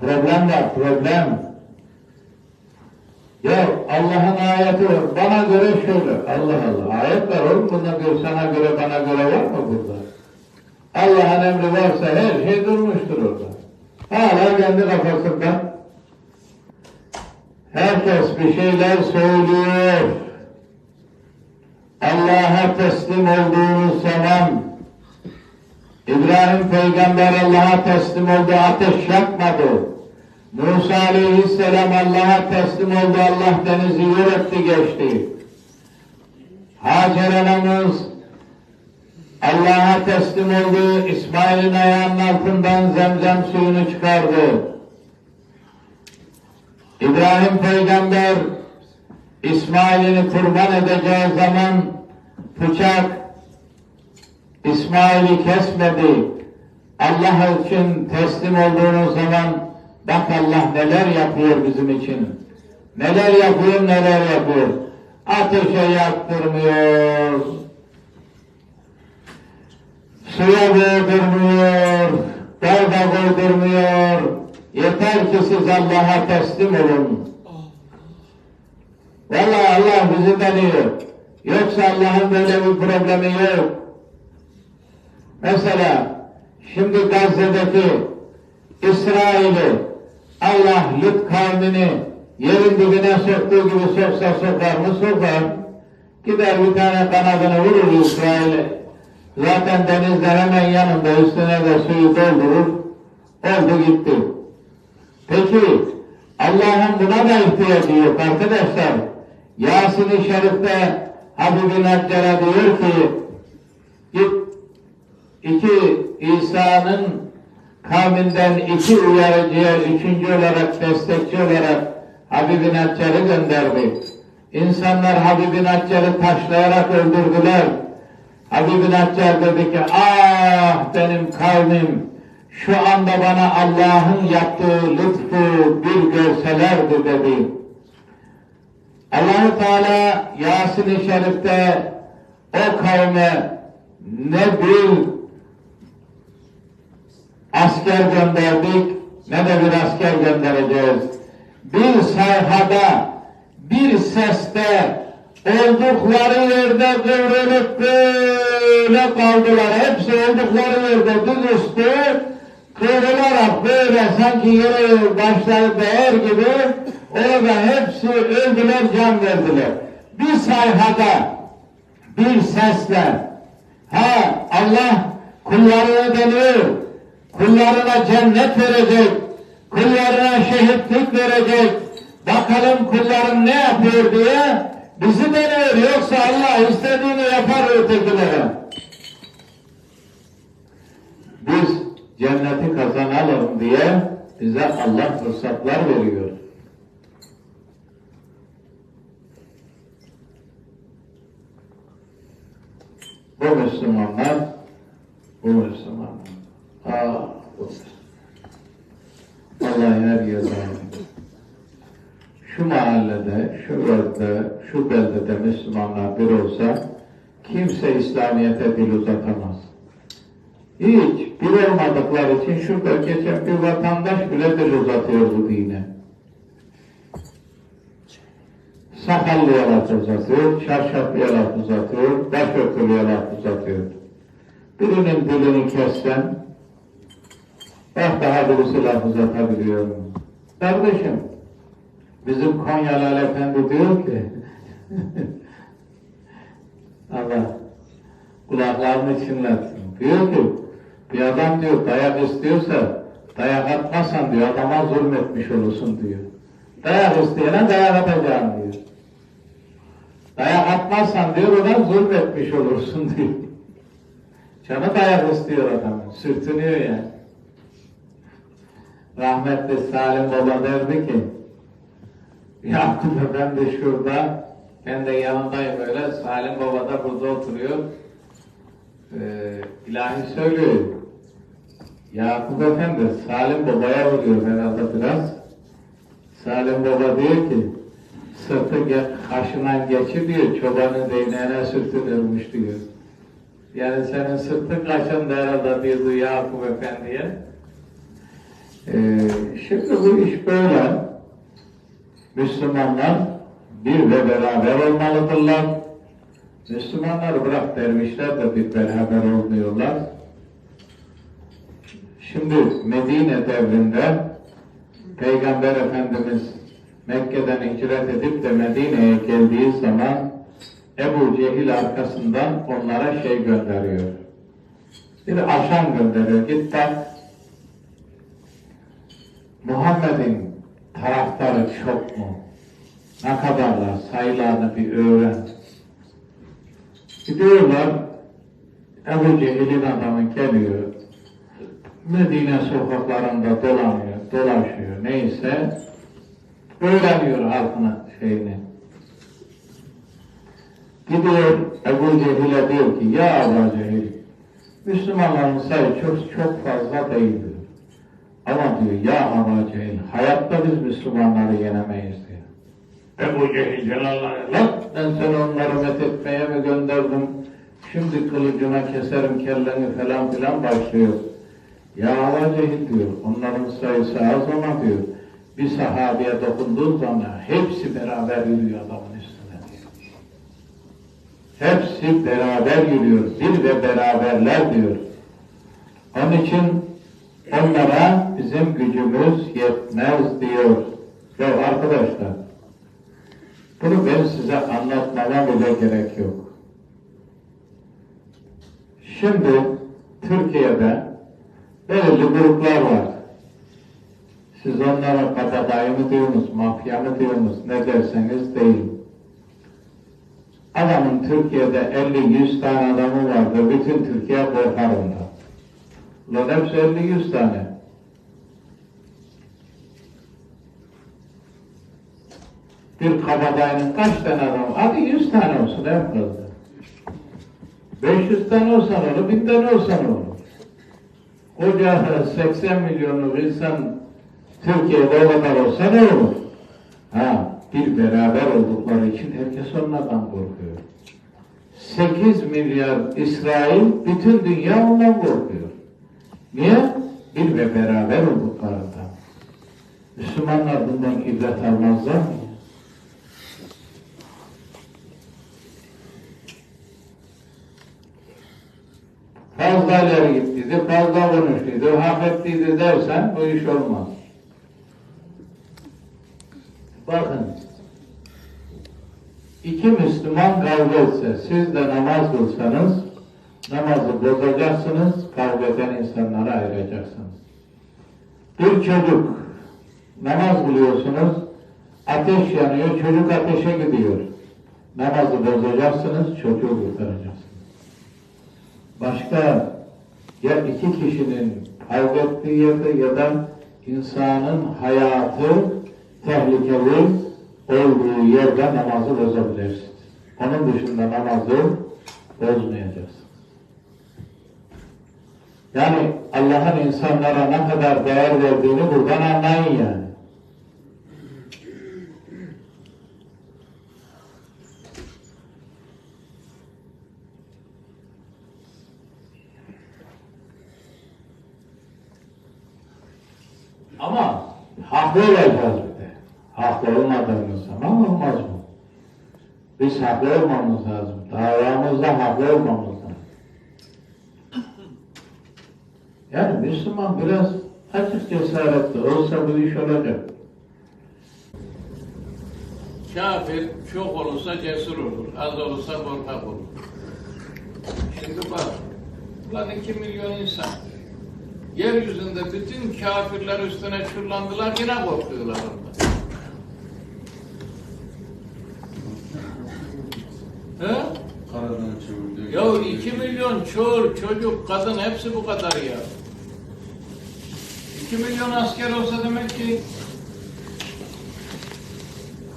Problem var, problem. Yok, Allah'ın ayeti. Bana göre şöyle. Allah Allah. Ayet var oğlum. Buna göre, sana göre, bana göre var mı burada? Allah'ın emri varsa her şey durmuştur orada. Hala kendi kafasında. Herkes bir şeyler söylüyor. Allah'a teslim olduğunuz zaman İbrahim peygamber Allah'a teslim oldu, ateş yakmadı. Musa aleyhisselam Allah'a teslim oldu, Allah denizi yönetti geçti. Hacer anamız Allah'a teslim oldu, İsmail'in ayağının altından zemzem suyunu çıkardı. İbrahim peygamber İsmail'ini kurban edeceği zaman bıçak İsmail'i kesmedi. Allah için teslim olduğunuz zaman bak Allah neler yapıyor bizim için. Neler yapıyor, neler yapıyor. Ateşe yaktırmıyor. Suya boğdurmuyor. Dalga koydurmuyor. Yeter ki siz Allah'a teslim olun. Vallahi Allah bizi deniyor. Yoksa Allah'ın böyle bir problemi yok. Mesela şimdi Gazze'deki İsrail'i Allah Lut kavmini yerin dibine soktuğu gibi soksa sokar mı sokar. Gider bir tane kanadını vurur İsrail'e. Zaten denizler hemen yanında üstüne de suyu doldurur. Oldu gitti. Peki Allah'ın buna da ihtiyacı yok arkadaşlar. Yasin-i Şerif'te Habib-i diyor ki git iki İsa'nın kavminden iki uyarıcıya üçüncü olarak destekçi olarak Habib-i Neccar'ı gönderdi. İnsanlar Habib-i Neccar'ı taşlayarak öldürdüler. Habib-i Neccar dedi ki ah benim kavmim şu anda bana Allah'ın yaptığı lütfu bir görselerdi dedi. allah Teala Yasin-i Şerif'te o kavme ne bir asker gönderdik ne de bir asker göndereceğiz. Bir sayfada, bir seste oldukları yerde kıvrılıp böyle kaldılar. Hepsi oldukları yerde düzüstü kıvrılarak böyle sanki yere başları değer gibi orada hepsi öldüler, can verdiler. Bir sayfada, bir sesle ha Allah kullarına deniyor, kullarına cennet verecek, kullarına şehitlik verecek, bakalım kulların ne yapıyor diye bizi deniyor. Yoksa Allah istediğini yapar ötekilere. Biz cenneti kazanalım diye bize Allah fırsatlar veriyor. Bu Müslümanlar, bu Müslümanlar. Bu Müslümanlar. Allah her yerden şu mahallede, şu bölgede, şu beldede Müslümanlar bir olsa kimse İslamiyet'e dil uzatamaz. Hiç bir olmadıkları için şurada geçen bir vatandaş bile dil uzatıyor bu dine. Sakallıya laf uzatıyor, şarşaflıya laf uzatıyor, başörtülüye laf uzatıyor. Birinin dilini kessen, bak daha birisi laf uzatabiliyor? Kardeşim, bizim Konyalı Ali Efendi diyor ki, Allah kulaklarını çınlatsın. Diyor ki, bir adam diyor dayak istiyorsa, dayak atmazsan diyor, adama zulmetmiş olursun diyor. Dayak isteyene dayak atacağım diyor. Dayak atmazsan diyor, ona zulmetmiş olursun diyor. Canı dayak istiyor adam, sürtünüyor yani. Rahmetli Salim Baba derdi ki, Yakup Efendi şurada, ben de yanındayım böyle, Salim Baba da burada oturuyor. Ee, ilahi söylüyor. Yakup Efendi Salim Baba'ya vuruyor herhalde biraz. Salim Baba diyor ki, sırtı ge- kaşından geçi diyor, çobanın değneğine sürtünürmüş diyor. Yani senin sırtın kaşındı herhalde diyordu Yakup Efendi'ye. Ee, şimdi bu iş böyle. Müslümanlar bir ve beraber olmalıdırlar. Müslümanlar bırak dervişler de bir beraber olmuyorlar. Şimdi Medine devrinde Peygamber Efendimiz Mekke'den hicret edip de Medine'ye geldiği zaman Ebu Cehil arkasından onlara şey gönderiyor. Bir aşan gönderiyor. Git Muhammed'in taraftarı çok mu? Ne kadarlar? Sayılarını bir öğren. Gidiyorlar. Ebu Cehil'in adamı geliyor. Medine sokaklarında dolanıyor, dolaşıyor. Neyse öğreniyor halkına şeyini. Gidiyor Ebu Cehil'e diyor ki ya Ebu Cehil Müslümanların sayı çok çok fazla değildir. Ama diyor ya Ebu Cehil hayatta biz Müslümanları yenemeyiz diyor. Ebu Cehil Celallah lan ben seni onları methetmeye mi gönderdim? Şimdi kılıcına keserim kelleni falan filan başlıyor. Ya Ebu Cehil diyor onların sayısı az ama diyor bir sahabeye dokunduğun zaman hepsi beraber yürüyor adamın üstüne diyor. Hepsi beraber yürüyor. Bir ve beraberler diyor. Onun için onlara bizim gücümüz yetmez diyor. Ya arkadaşlar bunu ben size anlatmama bile gerek yok. Şimdi Türkiye'de belirli gruplar var. Siz onlara kabadayı mı diyorsunuz, mafya mı diyorsunuz, ne derseniz deyin. Adamın Türkiye'de 50-100 tane adamı vardır, bütün Türkiye korkar ondan. Hepsi 50-100 tane. Bir kabadayının kaç tane adamı? Hadi 100 tane olsun en fazla. 500 tane olsan olur, 1000 tane olsan olur. Koca 80 milyonluk insan Türkiye'de o kadar olsa ne olur? Ha, bir beraber oldukları için herkes onlardan korkuyor. 8 milyar İsrail, bütün dünya ondan korkuyor. Niye? Bir ve beraber olduklarından. Müslümanlar bundan ibret almazlar mı? Fazla ileri gittiydi, fazla konuştuydu, hak ettiydi dersen bu iş olmaz. Bakın, iki Müslüman kavga etse, siz de namaz kılsanız, namazı bozacaksınız, kavga eden insanları ayıracaksınız. Bir çocuk, namaz kılıyorsunuz, ateş yanıyor, çocuk ateşe gidiyor. Namazı bozacaksınız, çocuğu kurtaracaksınız. Başka ya iki kişinin kavga ettiği yerde ya da insanın hayatı tehlikeli olduğu yerde namazı bozabilirsiniz. Onun dışında namazı bozmayacaksınız. Yani Allah'ın insanlara ne kadar değer verdiğini buradan anlayın yani. Ama haklı olacağız bir de. Haklı olmadığımız zaman olmaz mı? Biz haklı olmamız lazım. Davamızda haklı olmamız lazım. Yani Müslüman biraz açık cesaretli olsa bu iş olacak. Kafir çok olursa cesur olur, az olursa korkak olur. Şimdi bak, lan iki milyon insan. Yeryüzünde bütün kafirler üstüne çullandılar, yine korkuyorlar orada. He? Karadan çevirdi. Ya iki milyon çol, çocuk, kadın hepsi bu kadar ya. İki milyon asker olsa demek ki